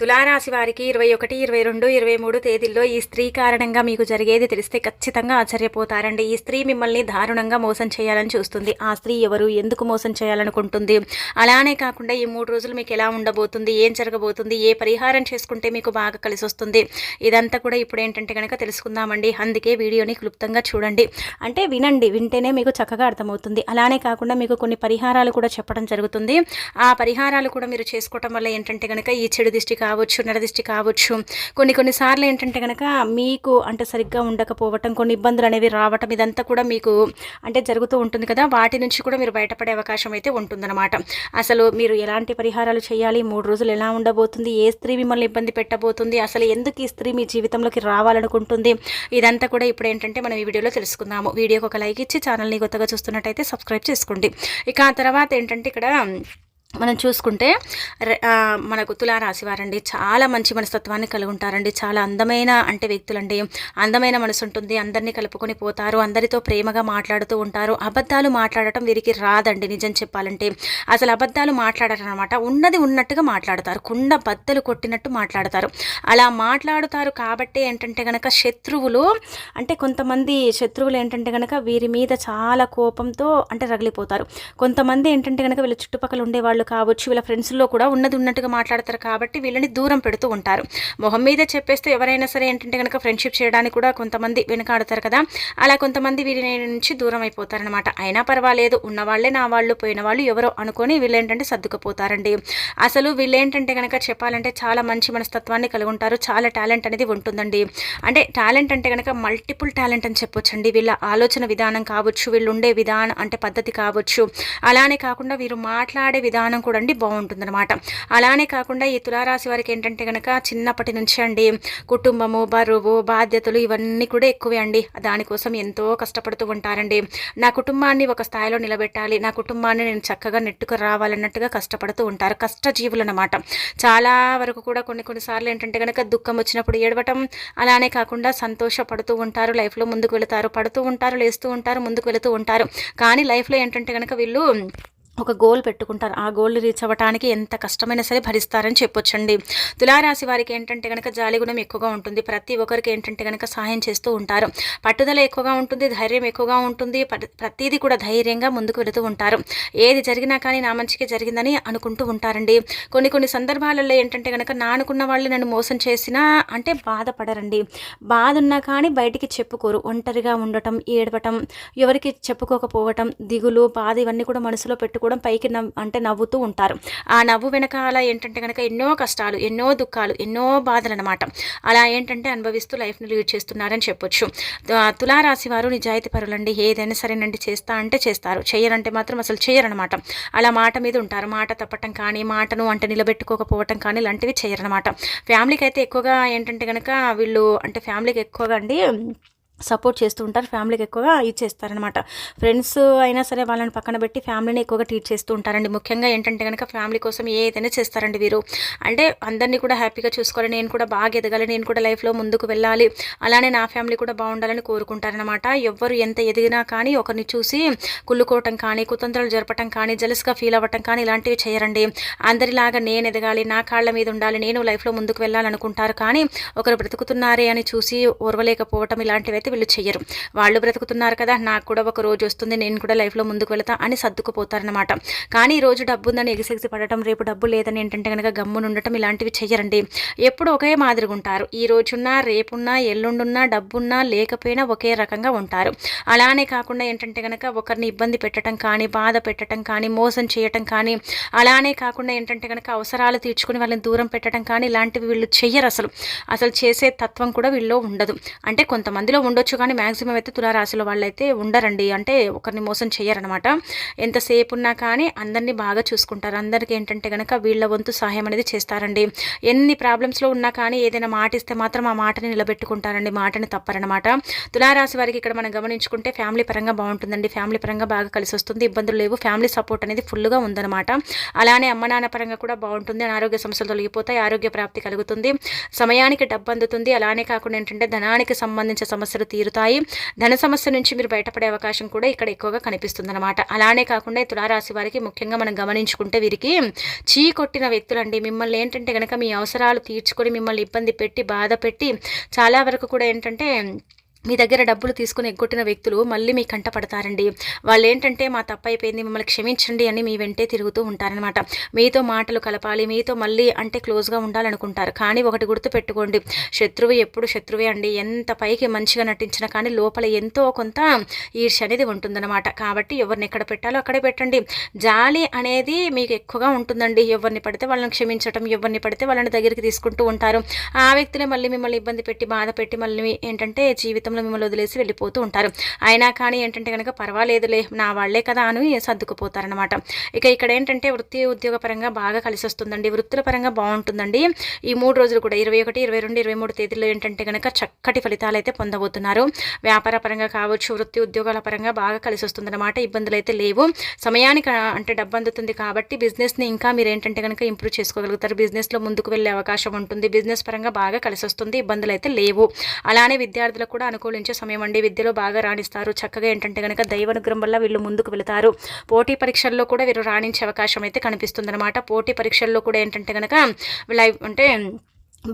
తులారాశి వారికి ఇరవై ఒకటి ఇరవై రెండు ఇరవై మూడు తేదీల్లో ఈ స్త్రీ కారణంగా మీకు జరిగేది తెలిస్తే ఖచ్చితంగా ఆశ్చర్యపోతారండి. ఈ స్త్రీ మిమ్మల్ని దారుణంగా మోసం చేయాలని చూస్తుంది. ఆ స్త్రీ ఎవరు ఎందుకు మోసం చేయాలనుకుంటుంది? అలానే కాకుండా ఈ మూడు రోజులు మీకు ఎలా ఉండబోతుంది? ఏం జరగబోతుంది? ఏ పరిహారం చేసుకుంటే మీకు బాగా కలిసి వస్తుంది? ఇదంతా కూడా ఇప్పుడు ఏంటంటే కనుక తెలుసుకుందామండి. అందుకే వీడియోని క్లుప్తంగా చూడండి. అంటే వినండి వింటేనే మీకు చక్కగా అర్థమవుతుంది. అలానే కాకుండా మీకు కొన్ని పరిహారాలు కూడా చెప్పడం జరుగుతుంది. ఆ పరిహారాలు కూడా మీరు చేసుకోవటం వల్ల ఏంటంటే కనుక ఈ చెడు దిష్టి కావచ్చు నరదిష్టి కావచ్చు. కొన్ని కొన్నిసార్లు ఏంటంటే కనుక మీకు అంటే సరిగ్గా ఉండకపోవటం కొన్ని ఇబ్బందులు అనేవి రావటం ఇదంతా కూడా మీకు అంటే జరుగుతూ ఉంటుంది కదా. వాటి నుంచి కూడా మీరు బయటపడే అవకాశం అయితే ఉంటుందన్నమాట. అసలు మీరు ఎలాంటి పరిహారాలు చేయాలి? మూడు రోజులు ఎలా ఉండబోతుంది? ఏ స్త్రీ మిమ్మల్ని ఇబ్బంది పెట్టబోతుంది? అసలు ఎందుకు ఈ స్త్రీ మీ జీవితంలోకి రావాలనుకుంటుంది? ఇదంతా కూడా ఇప్పుడు ఏంటంటే మనం ఈ వీడియోలో తెలుసుకుందాము. వీడియోకి ఒక లైక్ ఇచ్చి ఛానల్ని కొత్తగా చూస్తున్నట్టయితే సబ్స్క్రైబ్ చేసుకోండి. ఇక ఆ తర్వాత ఏంటంటే ఇక్కడ మనం చూసుకుంటే మనకు తులారాశి వారండి చాలా మంచి మనస్తత్వాన్ని కలిగి ఉంటారండి చాలా అందమైన అంటే వ్యక్తులండి. అందమైన మనసు ఉంటుంది. అందరినీ కలుపుకొని పోతారు. అందరితో ప్రేమగా మాట్లాడుతూ ఉంటారు. అబద్ధాలు మాట్లాడటం వీరికి రాదండి నిజం చెప్పాలంటే. అసలు అబద్ధాలు మాట్లాడటం అనమాట ఉన్నది ఉన్నట్టుగా మాట్లాడతారు. కుండ బద్దలు కొట్టినట్టు మాట్లాడతారు. అలా మాట్లాడుతారు కాబట్టి ఏంటంటే కనుక శత్రువులు అంటే కొంతమంది శత్రువులు ఏంటంటే కనుక వీరి మీద చాలా కోపంతో అంటే రగిలిపోతారు. కొంతమంది ఏంటంటే కనుక వీళ్ళ చుట్టుపక్కల ఉండేవాళ్ళు కావచ్చు వీళ్ళ ఫ్రెండ్స్లో కూడా ఉన్నది ఉన్నట్టుగా మాట్లాడతారు కాబట్టి వీళ్ళని దూరం పెడుతూ ఉంటారు. మొహం మీద చెప్పేస్తే ఎవరైనా సరే ఏంటంటే కనుక ఫ్రెండ్షిప్ చేయడానికి కూడా కొంతమంది వెనకాడతారు కదా. అలా కొంతమంది వీరి నుంచి దూరం అయిపోతారనమాట అయినా పర్వాలేదు ఉన్నవాళ్ళే నా వాళ్ళు పోయిన వాళ్ళు ఎవరో అనుకొని వీళ్ళు ఏంటంటే సర్దుకుపోతారండి. అసలు వీళ్ళు ఏంటంటే కనుక చెప్పాలంటే చాలా మంచి మనస్తత్వాన్ని కలిగి ఉంటారు. చాలా టాలెంట్ అనేది ఉంటుందండి. అంటే టాలెంట్ అంటే కనుక మల్టిపుల్ టాలెంట్ అని చెప్పొచ్చండి. వీళ్ళ ఆలోచన విధానం కావచ్చు వీళ్ళు ఉండే విధానం అంటే పద్ధతి కావచ్చు. అలానే కాకుండా వీరు మాట్లాడే విధానం స్థానం కూడా అండి బాగుంటుందన్నమాట. అలానే కాకుండా ఈ తులారాశి వారికి ఏంటంటే కనుక చిన్నప్పటి నుంచి అండి కుటుంబము బరువు బాధ్యతలు ఇవన్నీ కూడా ఎక్కువే అండి. దానికోసం ఎంతో కష్టపడుతూ ఉంటారండి. నా కుటుంబాన్ని ఒక స్థాయిలో నిలబెట్టాలి. నా కుటుంబాన్ని నేను చక్కగా నెట్టుకు రావాలన్నట్టుగా కష్టపడుతూ ఉంటారు. కష్టజీవులు అనమాట చాలా వరకు కూడా కొన్ని కొన్నిసార్లు ఏంటంటే కనుక దుఃఖం వచ్చినప్పుడు ఏడవటం అలానే కాకుండా సంతోషపడుతూ ఉంటారు. లైఫ్లో ముందుకు వెళతారు పడుతూ ఉంటారు లేస్తూ ఉంటారు ముందుకు వెళుతూ ఉంటారు. కానీ లైఫ్లో ఏంటంటే కనుక వీళ్ళు ఒక గోల్ పెట్టుకుంటారు. ఆ గోల్ రీచ్ అవ్వడానికి ఎంత కష్టమైనా సరే భరిస్తారని చెప్పొచ్చండి. తులారాశి వారికి ఏంటంటే కనుక జాలిగుణం ఎక్కువగా ఉంటుంది. ప్రతి ఒక్కరికి ఏంటంటే కనుక సహాయం చేస్తూ ఉంటారు. పట్టుదల ఎక్కువగా ఉంటుంది. ధైర్యం ఎక్కువగా ఉంటుంది. ప్రతిదీ కూడా ధైర్యంగా ముందుకు వెళుతూ ఉంటారు. ఏది జరిగినా కానీ నా మంచికి జరిగిందని అనుకుంటూ ఉంటారండి. కొన్ని కొన్ని సందర్భాలలో ఏంటంటే కనుక నా అనుకున్న వాళ్ళు నన్ను మోసం చేసినా అంటే బాధపడరండి. బాధ ఉన్నా కానీ బయటికి చెప్పుకోరు. ఒంటరిగా ఉండటం ఏడవటం ఎవరికి చెప్పుకోకపోవటం దిగులు బాధ ఇవన్నీ కూడా మనసులో పెట్టుకో కూడా పైకి నవ్ అంటే నవ్వుతూ ఉంటారు. ఆ నవ్వు వెనకాల ఏంటంటే కనుక ఎన్నో కష్టాలు ఎన్నో దుఃఖాలు ఎన్నో బాధలు అనమాట అలా ఏంటంటే అనుభవిస్తూ లైఫ్ని లీడ్ చేస్తున్నారని చెప్పొచ్చు. తులారాశి వారు నిజాయితీ పరులండి. ఏదైనా సరేనండి చేస్తా అంటే చేస్తారు. చేయరంటే మాత్రం అసలు చేయరనమాట అలా మాట మీద ఉంటారు. మాట తప్పటం కానీ మాటను అంటే నిలబెట్టుకోకపోవటం కానీ ఇలాంటివి చేయరనమాట ఫ్యామిలీకి అయితే ఎక్కువగా ఏంటంటే కనుక వీళ్ళు అంటే ఫ్యామిలీకి ఎక్కువగా అండి సపోర్ట్ చేస్తూ ఉంటారు ఫ్యామిలీకి ఎక్కువగా ఇచ్చేస్తారనమాట ఫ్రెండ్స్ అయినా సరే వాళ్ళని పక్కన పెట్టి ఫ్యామిలీని ఎక్కువగా ట్రీట్ చేస్తూ ఉంటారండి. ముఖ్యంగా ఏంటంటే కనుక ఫ్యామిలీ కోసం ఏదైనా చేస్తారండి వీరు. అంటే అందరినీ కూడా హ్యాపీగా చూసుకోవాలి నేను కూడా బాగా ఎదగాలి నేను కూడా లైఫ్లో ముందుకు వెళ్ళాలి అలానే నా ఫ్యామిలీ కూడా బాగుండాలని కోరుకుంటారనమాట ఎవ్వరు ఎంత ఎదిగినా కానీ ఒకరిని చూసి కుళ్ళుకోవటం కానీ కుతంత్రాలు జరపటం కానీ జలస్గా ఫీల్ అవ్వటం కానీ ఇలాంటివి చేయరండి. అందరిలాగా నేను ఎదగాలి నా కాళ్ళ మీద ఉండాలి నేను లైఫ్లో ముందుకు వెళ్ళాలనుకుంటారు కానీ ఒకరు బ్రతుకుతున్నారే అని చూసి ఓర్వలేకపోవటం ఇలాంటివి అయితే వీళ్ళు చెయ్యరు. వాళ్ళు బ్రతుకుతున్నారు కదా నాకు కూడా ఒక రోజు వస్తుంది నేను కూడా లైఫ్లో ముందుకు వెళతా అని సర్దుకుపోతారనమాట కానీ ఈ రోజు డబ్బు ఉందని ఎగిసెగిసి పడటం రేపు డబ్బు లేదని ఏంటంటే కనుక గమ్మును ఉండటం ఇలాంటివి చెయ్యరండి. ఎప్పుడు ఒకే మాదిరిగా ఉంటారు. ఈ రోజున్నా రేపున్నా ఎల్లుండున్నా డబ్బున్నా లేకపోయినా ఒకే రకంగా ఉంటారు. అలానే కాకుండా ఏంటంటే కనుక ఒకరిని ఇబ్బంది పెట్టడం కానీ బాధ పెట్టడం కానీ మోసం చేయటం కానీ అలానే కాకుండా ఏంటంటే కనుక అవసరాలు తీర్చుకుని వాళ్ళని దూరం పెట్టడం కానీ ఇలాంటివి వీళ్ళు చెయ్యరు అసలు. అసలు చేసే తత్వం కూడా వీళ్ళు ఉండదు. అంటే కొంతమందిలో ఉండొచ్చు కానీ మ్యాక్సిమం అయితే తులారాశిలో వాళ్ళైతే ఉండరండి. అంటే ఒకరిని మోసం చేయరనమాట ఎంతసేపు ఉన్నా కానీ అందరినీ బాగా చూసుకుంటారు. అందరికీ ఏంటంటే కనుక వీళ్ళ వంతు సహాయం అనేది చేస్తారండి. ఎన్ని ప్రాబ్లమ్స్లో ఉన్నా కానీ ఏదైనా మాట ఇస్తే మాత్రం ఆ మాటని నిలబెట్టుకుంటారండి. మాటని తప్పరనమాట తులారాశి వారికి ఇక్కడ మనం గమనించుకుంటే ఫ్యామిలీ పరంగా బాగుంటుందండి. ఫ్యామిలీ పరంగా బాగా కలిసి వస్తుంది. ఇబ్బందులు లేవు. ఫ్యామిలీ సపోర్ట్ అనేది ఫుల్గా ఉందన్నమాట. అలానే అమ్మ నాన్న పరంగా కూడా బాగుంటుంది. అనారోగ్య సమస్యలు తొలగిపోతాయి. ఆరోగ్య ప్రాప్తి కలుగుతుంది. సమయానికి డబ్బు అందుతుంది. అలానే కాకుండా ఏంటంటే ధనానికి సంబంధించిన సమస్యలు తీరుతాయి. ధన సమస్య నుంచి మీరు బయటపడే అవకాశం కూడా ఇక్కడ ఎక్కువగా కనిపిస్తుంది అనమాట అలానే కాకుండా ఈ తులారాశి వారికి ముఖ్యంగా మనం గమనించుకుంటే వీరికి చీ కొట్టిన వ్యక్తులండి. మిమ్మల్ని ఏంటంటే కనుక మీ అవసరాలు తీర్చుకొని మిమ్మల్ని ఇబ్బంది పెట్టి బాధ పెట్టి చాలా వరకు కూడా ఏంటంటే మీ దగ్గర డబ్బులు తీసుకుని ఎగ్గొట్టిన వ్యక్తులు మళ్ళీ మీ కంట పడతారండి. వాళ్ళు ఏంటంటే మా తప్పు అయిపోయింది మిమ్మల్ని క్షమించండి అని మీ వెంటే తిరుగుతూ ఉంటారనమాట మీతో మాటలు కలపాలి మీతో మళ్ళీ అంటే క్లోజ్గా ఉండాలనుకుంటారు. కానీ ఒకటి గుర్తు పెట్టుకోండి శత్రువు ఎప్పుడు శత్రువే అండి. ఎంత పైకి మంచిగా నటించినా కానీ లోపల ఎంతో కొంత ఈర్ష అనేది ఉంటుందన్నమాట. కాబట్టి ఎవరిని ఎక్కడ పెట్టాలో అక్కడే పెట్టండి. జాలి అనేది మీకు ఎక్కువగా ఉంటుందండి. ఎవరిని పడితే వాళ్ళని క్షమించటం ఎవరిని పడితే వాళ్ళని దగ్గరికి తీసుకుంటూ ఉంటారు. ఆ వ్యక్తులే మళ్ళీ మిమ్మల్ని ఇబ్బంది పెట్టి బాధ పెట్టి మళ్ళీ ఏంటంటే జీవితం కోపంలో మిమ్మల్ని వదిలేసి వెళ్ళిపోతూ ఉంటారు. అయినా కానీ ఏంటంటే కనుక పర్వాలేదులే నా వాళ్ళే కదా అని సర్దుకుపోతారనమాట ఇక ఇక్కడ ఏంటంటే వృత్తి ఉద్యోగ పరంగా బాగా కలిసి వస్తుందండి వృత్తుల పరంగా బాగుంటుందండి. ఈ మూడు రోజులు కూడా ఇరవై ఒకటి ఇరవై రెండు ఇరవై మూడు తేదీలో ఏంటంటే కనుక చక్కటి ఫలితాలు అయితే పొందబోతున్నారు. వ్యాపార పరంగా కావచ్చు వృత్తి ఉద్యోగాల పరంగా బాగా కలిసి వస్తుందన్నమాట ఇబ్బందులు అయితే లేవు. సమయానికి అంటే డబ్బు అందుతుంది కాబట్టి బిజినెస్ని ఇంకా మీరు ఏంటంటే కనుక ఇంప్రూవ్ చేసుకోగలుగుతారు. బిజినెస్లో ముందుకు వెళ్ళే అవకాశం ఉంటుంది బిజినెస్ పరంగా బాగా కలిసి వస్తుంది ఇబ్బందులు అయితే లేవు. అలానే విద్యార్థులకు కూడా అనుకూల అనుకూలించే సమయం అండి. విద్యలో బాగా రాణిస్తారు. చక్కగా ఏంటంటే కనుక దైవానుగ్రహం వల్ల వీళ్ళు ముందుకు వెళతారు. పోటీ పరీక్షల్లో కూడా వీరు రాణించే అవకాశం అయితే కనిపిస్తుంది పోటీ పరీక్షల్లో కూడా ఏంటంటే కనుక లైవ్ అంటే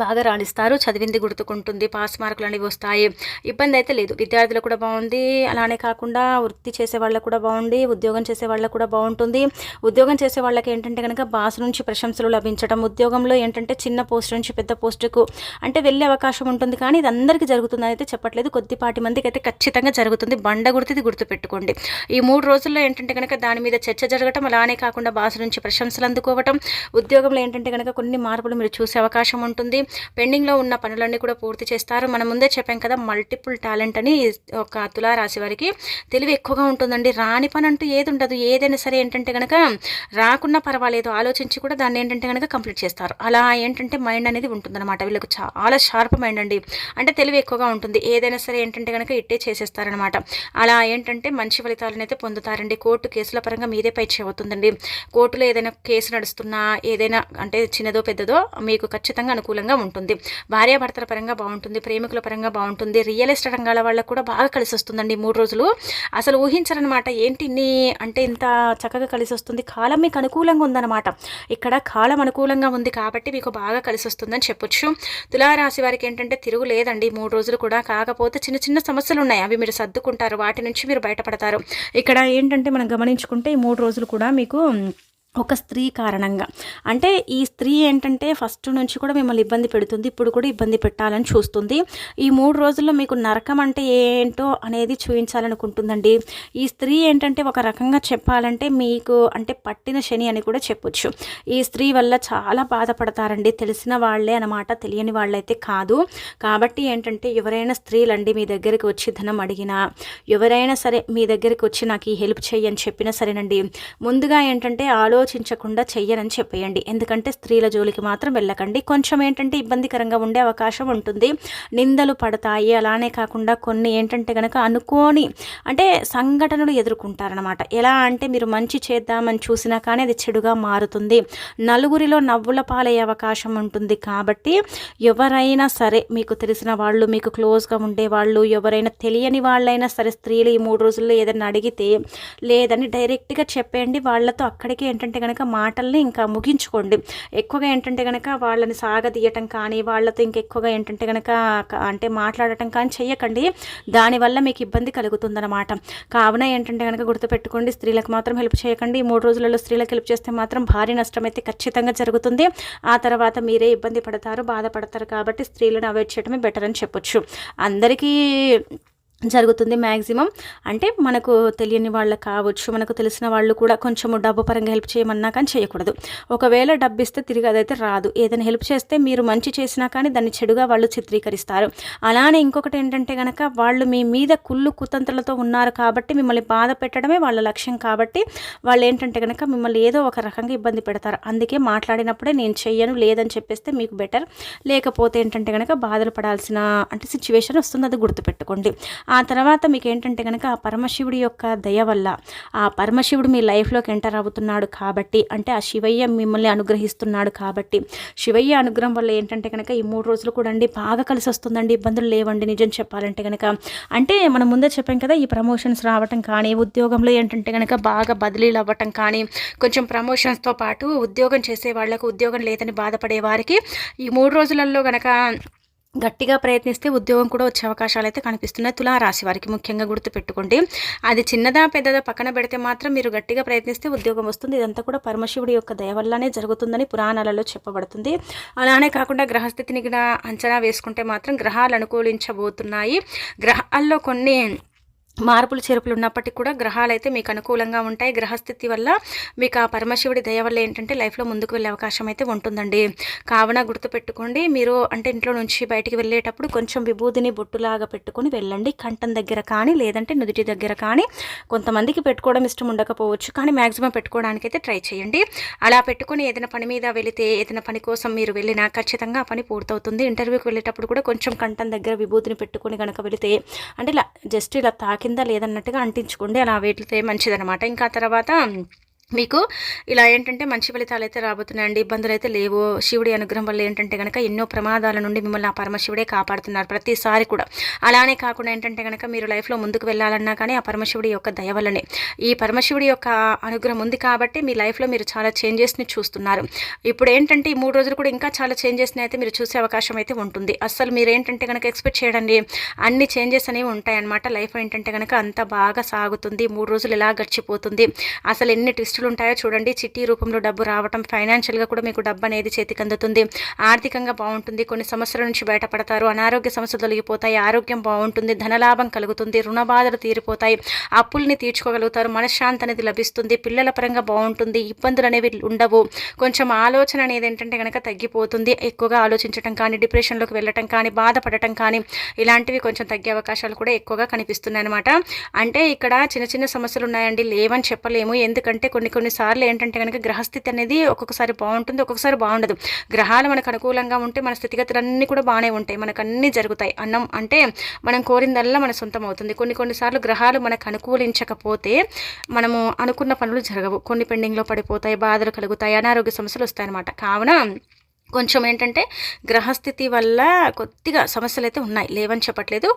బాగా రాణిస్తారు. చదివింది గుర్తుకుంటుంది. పాస్ మార్కులు అనేవి వస్తాయి. ఇబ్బంది అయితే లేదు. విద్యార్థులకు కూడా బాగుంది. అలానే కాకుండా వృత్తి చేసే వాళ్ళకు కూడా బాగుంది. ఉద్యోగం చేసే వాళ్ళకు కూడా బాగుంటుంది. ఉద్యోగం చేసే వాళ్ళకి ఏంటంటే కనుక బాస్ నుంచి ప్రశంసలు లభించడం ఉద్యోగంలో ఏంటంటే చిన్న పోస్ట్ నుంచి పెద్ద పోస్టుకు అంటే వెళ్ళే అవకాశం ఉంటుంది. కానీ ఇది అందరికీ జరుగుతుంది అయితే చెప్పట్లేదు. కొద్దిపాటి మందికి అయితే ఖచ్చితంగా జరుగుతుంది. బండ గుర్తిది గుర్తుపెట్టుకోండి. ఈ మూడు రోజుల్లో ఏంటంటే కనుక దాని మీద చర్చ జరగటం అలానే కాకుండా బాస్ నుంచి ప్రశంసలు అందుకోవటం ఉద్యోగంలో ఏంటంటే కనుక కొన్ని మార్పులు మీరు చూసే అవకాశం ఉంటుంది. పెండింగ్లో ఉన్న పనులన్నీ కూడా పూర్తి చేస్తారు. మనం ముందే చెప్పాం కదా మల్టిపుల్ టాలెంట్ అని ఒక తులారాశి వారికి తెలివి ఎక్కువగా ఉంటుందండి. రాని పని అంటూ ఏది ఉండదు. ఏదైనా సరే ఏంటంటే కనుక రాకున్నా పర్వాలేదు. ఆలోచించి కూడా దాన్ని ఏంటంటే కనుక కంప్లీట్ చేస్తారు. అలా ఏంటంటే మైండ్ అనేది ఉంటుందన్నమాట. వీళ్ళకి చాలా షార్ప్ మైండ్ అండి. అంటే తెలివి ఎక్కువగా ఉంటుంది. ఏదైనా సరే ఏంటంటే కనుక ఇట్టే చేసేస్తారనమాట అలా ఏంటంటే మంచి ఫలితాలను అయితే పొందుతారండి. కోర్టు కేసుల పరంగా మీదే పై అవుతుందండి. కోర్టులో ఏదైనా కేసు నడుస్తున్నా ఏదైనా అంటే చిన్నదో పెద్దదో మీకు ఖచ్చితంగా అనుకూలంగా అనుకూలంగా ఉంటుంది. భార్యాభర్తల పరంగా బాగుంటుంది ప్రేమికుల పరంగా బాగుంటుంది రియల్ ఎస్టేట్ రంగాల వాళ్ళకు కూడా బాగా కలిసి వస్తుందండి మూడు రోజులు. అసలు ఊహించరనమాట ఏంటి ఇన్ని అంటే ఇంత చక్కగా కలిసి వస్తుంది. కాలం మీకు అనుకూలంగా ఉందన్నమాట. ఇక్కడ కాలం అనుకూలంగా ఉంది కాబట్టి మీకు బాగా కలిసి వస్తుందని చెప్పొచ్చు. తులారాశి వారికి ఏంటంటే తిరుగు లేదండి. మూడు రోజులు కూడా కాకపోతే చిన్న చిన్న సమస్యలు ఉన్నాయి. అవి మీరు సర్దుకుంటారు. వాటి నుంచి మీరు బయటపడతారు. ఇక్కడ ఏంటంటే మనం గమనించుకుంటే ఈ మూడు రోజులు కూడా మీకు ఒక స్త్రీ కారణంగా. అంటే ఈ స్త్రీ ఏంటంటే ఫస్ట్ నుంచి కూడా మిమ్మల్ని ఇబ్బంది పెడుతుంది ఇప్పుడు కూడా ఇబ్బంది పెట్టాలని చూస్తుంది. ఈ మూడు రోజుల్లో మీకు నరకం అంటే ఏంటో అనేది చూపించాలనుకుంటుందండి. ఈ స్త్రీ ఏంటంటే ఒక రకంగా చెప్పాలంటే మీకు అంటే పట్టిన శని అని కూడా చెప్పొచ్చు. ఈ స్త్రీ వల్ల చాలా బాధపడతారండి. తెలిసిన వాళ్ళే అనమాట తెలియని వాళ్ళైతే కాదు. కాబట్టి ఏంటంటే ఎవరైనా స్త్రీలండి మీ దగ్గరికి వచ్చి ధనం అడిగినా ఎవరైనా సరే మీ దగ్గరికి వచ్చి నాకు ఈ హెల్ప్ చేయని చెప్పినా సరేనండి. ముందుగా ఏంటంటే ఆలో ఆలోచించకుండా చెయ్యనని చెప్పేయండి. ఎందుకంటే స్త్రీల జోలికి మాత్రం వెళ్ళకండి. కొంచెం ఏంటంటే ఇబ్బందికరంగా ఉండే అవకాశం ఉంటుంది. నిందలు పడతాయి. అలానే కాకుండా కొన్ని ఏంటంటే కనుక అనుకోని అంటే సంఘటనలు ఎదుర్కొంటారనమాట ఎలా అంటే మీరు మంచి చేద్దామని చూసినా కానీ అది చెడుగా మారుతుంది. నలుగురిలో నవ్వుల పాలయ్యే అవకాశం ఉంటుంది కాబట్టి ఎవరైనా సరే మీకు తెలిసిన వాళ్ళు మీకు క్లోజ్గా ఉండేవాళ్ళు ఎవరైనా తెలియని వాళ్ళైనా సరే స్త్రీలు ఈ మూడు రోజుల్లో ఏదైనా అడిగితే లేదని డైరెక్ట్గా చెప్పండి వాళ్ళతో అక్కడికి ఏంటంటే ఏంటంటే కనుక మాటల్ని ఇంకా ముగించుకోండి. ఎక్కువగా ఏంటంటే కనుక వాళ్ళని సాగదీయటం కానీ వాళ్ళతో ఇంకెక్కువగా ఏంటంటే కనుక అంటే మాట్లాడటం కానీ చెయ్యకండి. దానివల్ల మీకు ఇబ్బంది కలుగుతుందన్నమాట. కావున ఏంటంటే కనుక గుర్తుపెట్టుకోండి స్త్రీలకు మాత్రం హెల్ప్ చేయకండి. మూడు రోజులలో స్త్రీలకు హెల్ప్ చేస్తే మాత్రం భారీ నష్టం అయితే ఖచ్చితంగా జరుగుతుంది. ఆ తర్వాత మీరే ఇబ్బంది పడతారు బాధపడతారు కాబట్టి స్త్రీలను అవాయిడ్ చేయడమే బెటర్ అని చెప్పొచ్చు. అందరికీ జరుగుతుంది మ్యాక్సిమం అంటే మనకు తెలియని వాళ్ళు కావచ్చు మనకు తెలిసిన వాళ్ళు కూడా కొంచెము డబ్బు పరంగా హెల్ప్ చేయమన్నా కానీ చేయకూడదు. ఒకవేళ డబ్బు ఇస్తే తిరిగి అదైతే రాదు. ఏదైనా హెల్ప్ చేస్తే మీరు మంచి చేసినా కానీ దాన్ని చెడుగా వాళ్ళు చిత్రీకరిస్తారు. అలానే ఇంకొకటి ఏంటంటే కనుక వాళ్ళు మీ మీద కుళ్ళు కుతంత్రలతో ఉన్నారు కాబట్టి మిమ్మల్ని బాధ పెట్టడమే వాళ్ళ లక్ష్యం కాబట్టి వాళ్ళు ఏంటంటే కనుక మిమ్మల్ని ఏదో ఒక రకంగా ఇబ్బంది పెడతారు. అందుకే మాట్లాడినప్పుడే నేను చెయ్యను లేదని చెప్పేస్తే మీకు బెటర్. లేకపోతే ఏంటంటే కనుక బాధలు పడాల్సిన అంటే సిచ్యువేషన్ వస్తుంది అది గుర్తుపెట్టుకోండి. ఆ తర్వాత మీకు ఏంటంటే కనుక ఆ పరమశివుడి యొక్క దయ వల్ల ఆ పరమశివుడు మీ లైఫ్లోకి ఎంటర్ అవుతున్నాడు కాబట్టి అంటే ఆ శివయ్య మిమ్మల్ని అనుగ్రహిస్తున్నాడు కాబట్టి శివయ్య అనుగ్రహం వల్ల ఏంటంటే కనుక ఈ మూడు రోజులు కూడా అండి బాగా కలిసి వస్తుందండి ఇబ్బందులు లేవండి నిజం చెప్పాలంటే కనుక అంటే మనం ముందే చెప్పాం కదా ఈ ప్రమోషన్స్ రావటం కానీ ఉద్యోగంలో ఏంటంటే కనుక బాగా బదిలీలు అవ్వటం కానీ కొంచెం ప్రమోషన్స్తో పాటు ఉద్యోగం చేసే వాళ్ళకు ఉద్యోగం లేదని బాధపడే వారికి ఈ మూడు రోజులలో కనుక గట్టిగా ప్రయత్నిస్తే ఉద్యోగం కూడా వచ్చే అవకాశాలు అయితే కనిపిస్తున్నాయి. తులారాశి వారికి ముఖ్యంగా గుర్తుపెట్టుకోండి. అది చిన్నదా పెద్దదా పక్కన పెడితే మాత్రం మీరు గట్టిగా ప్రయత్నిస్తే ఉద్యోగం వస్తుంది. ఇదంతా కూడా పరమశివుడి యొక్క దయ వల్లనే జరుగుతుందని పురాణాలలో చెప్పబడుతుంది. అలానే కాకుండా గ్రహస్థితిని కూడా అంచనా వేసుకుంటే మాత్రం గ్రహాలు అనుకూలించబోతున్నాయి. గ్రహాల్లో కొన్ని మార్పులు చేర్పులు ఉన్నప్పటికీ కూడా గ్రహాలు అయితే మీకు అనుకూలంగా ఉంటాయి. గ్రహస్థితి వల్ల మీకు ఆ పరమశివుడి దయ వల్ల ఏంటంటే లైఫ్లో ముందుకు వెళ్ళే అవకాశం అయితే ఉంటుందండి. కావున గుర్తుపెట్టుకోండి మీరు అంటే ఇంట్లో నుంచి బయటికి వెళ్ళేటప్పుడు కొంచెం విభూతిని బొట్టులాగా పెట్టుకొని వెళ్ళండి. కంఠం దగ్గర కానీ లేదంటే నుదుటి దగ్గర కానీ కొంతమందికి పెట్టుకోవడం ఇష్టం ఉండకపోవచ్చు. కానీ మ్యాక్సిమం పెట్టుకోవడానికి అయితే ట్రై చేయండి. అలా పెట్టుకొని ఏదైనా పని మీద వెళితే ఏదైనా పని కోసం మీరు వెళ్ళినా ఖచ్చితంగా ఆ పని పూర్తవుతుంది. ఇంటర్వ్యూకి వెళ్ళేటప్పుడు కూడా కొంచెం కంఠం దగ్గర విభూతిని పెట్టుకొని కనుక వెళితే అంటే ఇలా జస్ట్ ఇలా తాకి కింద లేదన్నట్టుగా అంటించుకోండి అలా వేటితే మంచిదనమాట ఇంకా తర్వాత మీకు ఇలా ఏంటంటే మంచి ఫలితాలు అయితే రాబోతున్నాయండి. ఇబ్బందులు అయితే లేవు. శివుడి అనుగ్రహం వల్ల ఏంటంటే కనుక ఎన్నో ప్రమాదాల నుండి మిమ్మల్ని ఆ పరమశివుడే కాపాడుతున్నారు ప్రతిసారి కూడా. అలానే కాకుండా ఏంటంటే కనుక మీరు లైఫ్లో ముందుకు వెళ్ళాలన్నా కానీ ఆ పరమశివుడి యొక్క దయ వల్లనే. ఈ పరమశివుడి యొక్క అనుగ్రహం ఉంది కాబట్టి మీ లైఫ్లో మీరు చాలా చేంజెస్ని చూస్తున్నారు. ఇప్పుడు ఏంటంటే ఈ మూడు రోజులు కూడా ఇంకా చాలా చేంజెస్ని అయితే మీరు చూసే అవకాశం అయితే ఉంటుంది. అస్సలు మీరు ఏంటంటే కనుక ఎక్స్పెక్ట్ చేయడండి. అన్ని చేంజెస్ అనేవి ఉంటాయన్నమాట. లైఫ్ ఏంటంటే కనుక అంత బాగా సాగుతుంది. మూడు రోజులు ఎలా గడిచిపోతుంది? అసలు ఎన్ని ట్విస్ట్ ఖర్చులు ఉంటాయో చూడండి. చిట్టి రూపంలో డబ్బు రావటం ఫైనాన్షియల్గా కూడా మీకు డబ్బు అనేది చేతికి అందుతుంది. ఆర్థికంగా బాగుంటుంది. కొన్ని సమస్యల నుంచి బయటపడతారు. అనారోగ్య సమస్యలు తొలగిపోతాయి. ఆరోగ్యం బాగుంటుంది. ధనలాభం కలుగుతుంది. రుణ బాధలు తీరిపోతాయి. అప్పుల్ని తీర్చుకోగలుగుతారు. మనశ్శాంతి అనేది లభిస్తుంది. పిల్లల పరంగా బాగుంటుంది. ఇబ్బందులు అనేవి ఉండవు. కొంచెం ఆలోచన అనేది ఏంటంటే కనుక తగ్గిపోతుంది. ఎక్కువగా ఆలోచించడం కానీ డిప్రెషన్లోకి వెళ్ళటం కానీ బాధపడటం కానీ ఇలాంటివి కొంచెం తగ్గే అవకాశాలు కూడా ఎక్కువగా కనిపిస్తున్నాయి అనమాట అంటే ఇక్కడ చిన్న చిన్న సమస్యలు ఉన్నాయండి. లేవని చెప్పలేము. ఎందుకంటే కొన్ని కొన్ని కొన్నిసార్లు ఏంటంటే కనుక గ్రహస్థితి అనేది ఒక్కొక్కసారి బాగుంటుంది ఒక్కొక్కసారి బాగుండదు. గ్రహాలు మనకు అనుకూలంగా ఉంటే మన స్థితిగతులన్నీ కూడా బాగానే ఉంటాయి. మనకు అన్నీ జరుగుతాయి. అన్నం అంటే మనం కోరిందల్లా మన సొంతం అవుతుంది. కొన్ని కొన్నిసార్లు గ్రహాలు మనకు అనుకూలించకపోతే మనము అనుకున్న పనులు జరగవు. కొన్ని పెండింగ్లో పడిపోతాయి బాధలు కలుగుతాయి అనారోగ్య సమస్యలు వస్తాయన్నమాట. కావున కొంచెం ఏంటంటే గ్రహస్థితి వల్ల కొద్దిగా సమస్యలు అయితే ఉన్నాయి. లేవని చెప్పట్లేదు.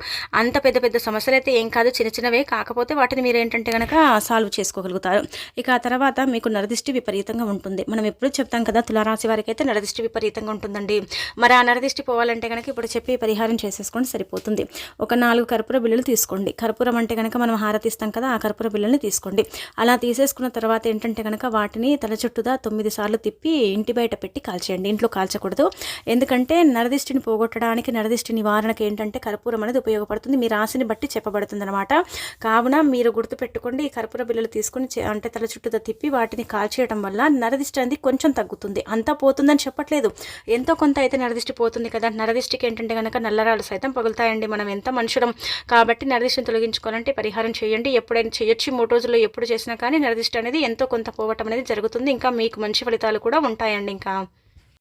అంత పెద్ద పెద్ద సమస్యలు అయితే ఏం కాదు. చిన్న చిన్నవే కాకపోతే వాటిని మీరు ఏంటంటే కనుక సాల్వ్ చేసుకోగలుగుతారు. ఇక ఆ తర్వాత మీకు నరదిష్టి విపరీతంగా ఉంటుంది. మనం ఎప్పుడు చెప్తాం కదా తులారాశి వారికి అయితే నరదిష్టి విపరీతంగా ఉంటుందండి. మరి ఆ నరదిష్టి పోవాలంటే కనుక ఇప్పుడు చెప్పి పరిహారం చేసేసుకోండి సరిపోతుంది. ఒక నాలుగు కర్పూర బిల్లులు తీసుకోండి. కర్పూరం అంటే కనుక మనం హారతిస్తాం కదా ఆ కర్పూర బిల్లుని తీసుకోండి. అలా తీసేసుకున్న తర్వాత ఏంటంటే కనుక వాటిని తల చుట్టూదా తొమ్మిది సార్లు తిప్పి ఇంటి బయట పెట్టి కాల్చేయండి. ఇంట్లో కాల్ కాల్చకూడదు. ఎందుకంటే నరదిష్టిని పోగొట్టడానికి నరదిష్టి నివారణకు ఏంటంటే కర్పూరం అనేది ఉపయోగపడుతుంది. మీ రాశిని బట్టి చెప్పబడుతుంది అనమాట కావున మీరు గుర్తుపెట్టుకోండి ఈ కర్పూర బిల్లలు తీసుకుని అంటే తల చుట్టూ తిప్పి వాటిని కాల్చేయడం వల్ల నరదిష్టి అనేది కొంచెం తగ్గుతుంది. అంతా పోతుందని చెప్పట్లేదు. ఎంతో కొంత అయితే నరదిష్టి పోతుంది కదా. నరదిష్టికి ఏంటంటే కనుక నల్లరాలు సైతం పగులుతాయండి. మనం ఎంత మనుషులం కాబట్టి నరదిష్టిని తొలగించుకోవాలంటే పరిహారం చేయండి. ఎప్పుడైనా చేయొచ్చు. మూడు రోజుల్లో ఎప్పుడు చేసినా కానీ నరదిష్టి అనేది ఎంతో కొంత పోవటం అనేది జరుగుతుంది. ఇంకా మీకు మంచి ఫలితాలు కూడా ఉంటాయండి ఇంకా.